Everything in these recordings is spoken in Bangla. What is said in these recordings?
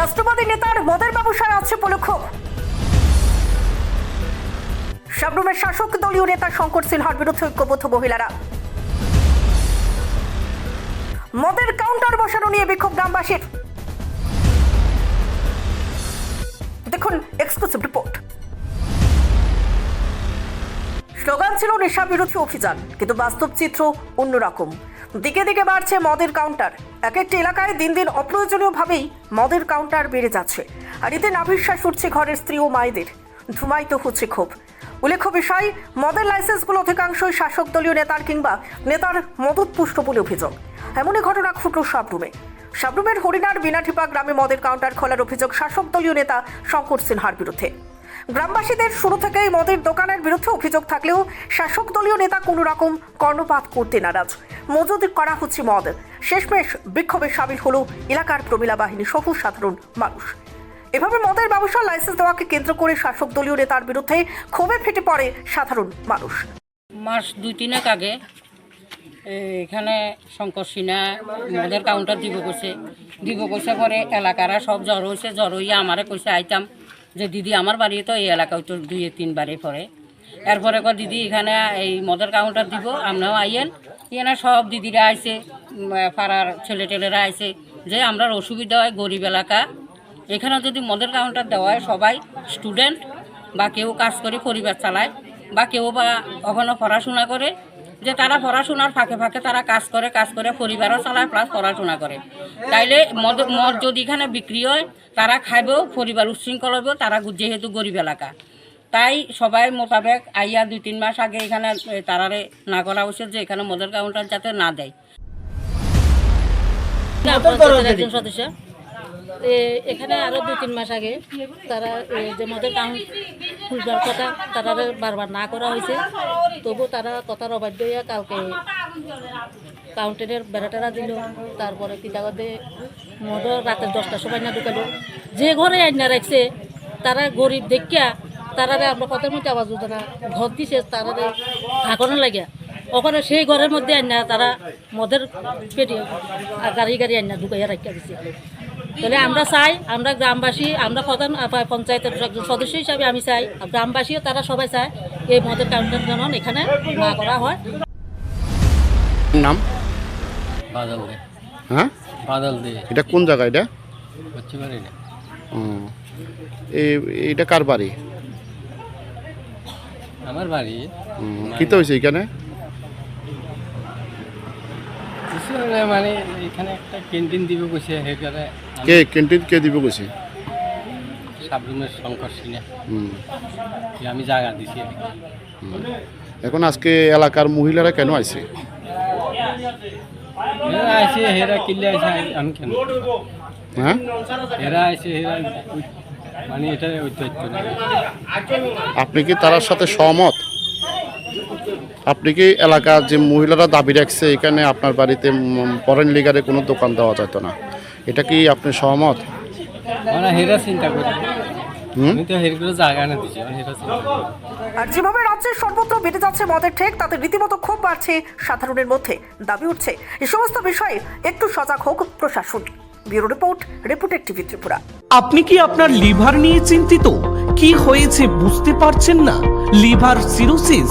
রাষ্ট্রবাদী নেতার মদের ব্যবসায় আছে পলক্ষোভ। শাবরুমের শাসক দলীয় নেতা শঙ্কর সিনহার বিরুদ্ধে ঐক্যবদ্ধ মহিলারা। মদের কাউন্টার বসানো নিয়ে বিক্ষোভ গ্রামবাসীর। দেখুন এক্সক্লুসিভ রিপোর্ট স্লোগান ছিল নেশা বিরোধী অভিযান, কিন্তু বাস্তব চিত্র অন্যরকম। দিকে দিকে বাড়ছে মদের কাউন্টার এক একটি এলাকায় দিন দিন অপ্রয়োজনীয়ভাবেই মদের কাউন্টার বেড়ে যাচ্ছে। আর এতে নাভিশ্বাস উঠছে ঘরের স্ত্রী ও মায়েদের। ধুমায়িত হচ্ছে ক্ষোভ। উল্লেখ্য বিষয়, মদের লাইসেন্সগুলো অধিকাংশই শাসক দলীয় নেতার কিংবা নেতার মদতপুষ্ট বলে অভিযোগ। এমনই ঘটনা ঘটল সাবরুমে। সাবরুমের হরিণার বিনাঠিপা গ্রামে মদের কাউন্টার খোলার অভিযোগ শাসক দলীয় নেতা শঙ্কর সিনহার বিরুদ্ধে। গ্রামবাসীদের শুরু থেকেই মদের দোকানের বিরুদ্ধে অভিযোগ থাকলেও শাসক দলীয় নেতা কোনো রকম কর্ণপাত করতে নারাজ। মজুদ করা হচ্ছে মদ। শেষমেশ বিক্ষোভে সামিল হলো এলাকার প্রমিলা বাহিনী সহ সাধারণ মানুষ। এভাবে মদের ব্যবসার লাইসেন্স দেওয়াকে কেন্দ্র করে শাসক দলীয় নেতার বিরুদ্ধে ক্ষোভে ফেটে পড়ে সাধারণ মানুষ। মাস দুই তিনেক আগে এখানে শঙ্কর সিনহা মদের কাউন্টার দিব কইছে। দিব কইছে পরে এলাকারা সব জ্বর হয়েছে জ্বর হইয়া আমারে কইছে, আইতাম যে দিদি আমার বাড়ি তো এই এলাকায় তো দুই তিনবারে পরে এরপরে কর দিদি, এখানে এই মদের কাউন্টার দিব, আমরাও আইয়েন। এখানে সব দিদিরা আইছে পাড়ার ছেলে টেলেরা আইছে, যে আমরা অসুবিধা হয় গরিব এলাকা। এখানে যদি মদের কাউন্টার দেওয়া হয়, সবাই স্টুডেন্ট বা কেউ কাজ করে, পরিবার চালায়, বা কেউ বা কখনো পড়াশোনা করে, যে তারা পড়াশোনার ফাঁকে ফাঁকে তারা কাজ করে কাজ করে, পরিবারও চালায় প্লাস পড়াশোনা করে। তাইলে মদ মদ যদি এখানে বিক্রি হয়, তারা খাইবেও, পরিবার উচ্ছৃঙ্খল হইব তারা যেহেতু গরিব এলাকা। তাই সবাই মোতাবেক আইয়া দুই তিন মাস আগে এখানে তারারে না করা উচিত যে এখানে মদের কাউন্টার যাতে না দেয়। একজন সদস্য। এখানে আরও দুই তিন মাস আগে তারা যে মদের কাউন্ট খুলবার কথা তারা বারবার না করা হয়েছে। তবু তারা কথার অবাধ্য হইয়া কালকে কাউন্টারের বেড়াটারা দিল। তারপরে তিতাগতে মদর রাতের দশটার সময় না ঢুকালো। যে ঘরে আইনা রাখছে তারা গরিব দেখিয়া তারারে আমরা কথার মধ্যে আওয়াজ উঠে না। ঘর দিছে তারারে থাকানো লাগিয়া। ওখানে সেই ঘরের মধ্যে আইনা তারা মদের পেটি আর গাড়ি গাড়ি আইনা ঢুকাইয়া রাখিয়া দিছে। তাহলে আমরা চাই আমরা গ্রামবাসী আমরা প্রধান পঞ্চায়েতের একজন সদস্য হিসাবে আমি চাই আর গ্রামবাসীও তারা সবাই চায় এই মদের কাউন্টার যেন এখানে না করা হয়। নাম? বাদল দে হ্যাঁ? বাদল দে এটা কোন জায়গা এটা? হচ্ছে পারি না ও, এটা কার বাড়ি? আমার বাড়ি। হুম, কি তো হয়েছে এখানে? মানে এখানে একটা ক্যান্টিন দিব কইছে সেখানে কে ক্যান্টিন কে দিব গেছে সাবরুমের শঙ্কর সিনে হুম, আমি জায়গা দিছি। এখন আজকে এলাকার মহিলারা কেন আইছে? হেরা আইসে হেরা কিনলে আইসে আমি কেন? হ্যাঁ? হেরা আইসে হেরা মানে এটা আপনি কি তার সাথে সহমত? আপনি কি এলাকার যে মহিলারা দাবি রাখছে এখানে আপনার বাড়িতে ফরেন লিগারে কোনো দোকান দেওয়া যেত না। এটা কি আপনি সহমত? মানে হেরা চিন্তা করি। হুম? আমি তো হেরগুলো জায়গা না দিছি মানে আর যেভাবে রাজ্যের সর্বত্র বেড়ে যাচ্ছে মদের ঠেক তাতে রীতিমতো ক্ষোভ বাড়ছে সাধারণের মধ্যে। দাবি উঠছে এই সমস্ত বিষয়ে একটু সজাগ হোক প্রশাসন। Bureau report reported TV Tripura. আপনি কি আপনার লিভার নিয়ে চিন্তিত? কি হয়েছে বুঝতে পারছেন না? লিভার সিরোসিস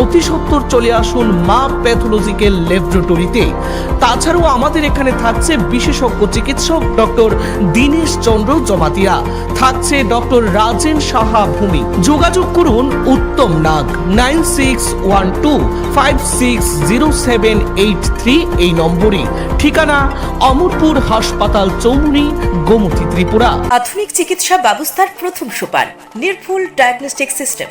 অতি সত্বর চলে আসুন মা প্যাথোলজিক্যাল ল্যাবরেটরিতে। তাছাড়াও আমাদের এখানে থাকছে বিশেষজ্ঞ চিকিৎসক ডক্টর দীনেশ চন্দ্র জমাতিয়া, থাকছে ডক্টর রাজেন সাহা ভূমি। যোগাযোগ করুন Uttam Nag, nine six one two five six zero seven eight three এই নম্বরে। ঠিকানা অমরপুর হাসপাতাল চৌমুনি গোমতী ত্রিপুরা। আধুনিক চিকিৎসা ব্যবস্থার প্রথম সোপান, নির্ভুল diagnostic system.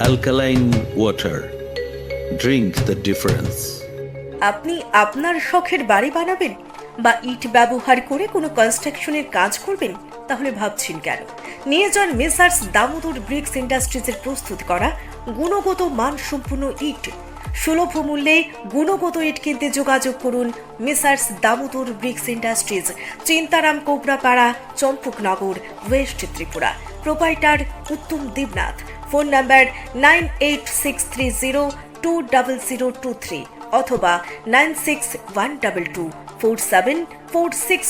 alkaline water drink the difference আপনি আপনার শখের বাড়ি বানাবেন বা ইট ব্যবহার করে কোনো কনস্ট্রাকশনের কাজ করবেন, তাহলে ভাবছেন কেন? নিয়ে যান মেসার্স দামোদর ব্রিক্স ইন্ডাস্ট্রিজের প্রস্তুত করা গুণগত মানসম্পন্ন ইট। সুলভ মূল্যে গুণগত ইট কিনতে যোগাযোগ করুন messrs Damodar bricks industries, Chintaram Kobrapara, Champaknagar, west Tripura. Proprietor Uttam Debnath. Phone number nine eight six three zero two double zero two three অথবা nine six one double two four seven four six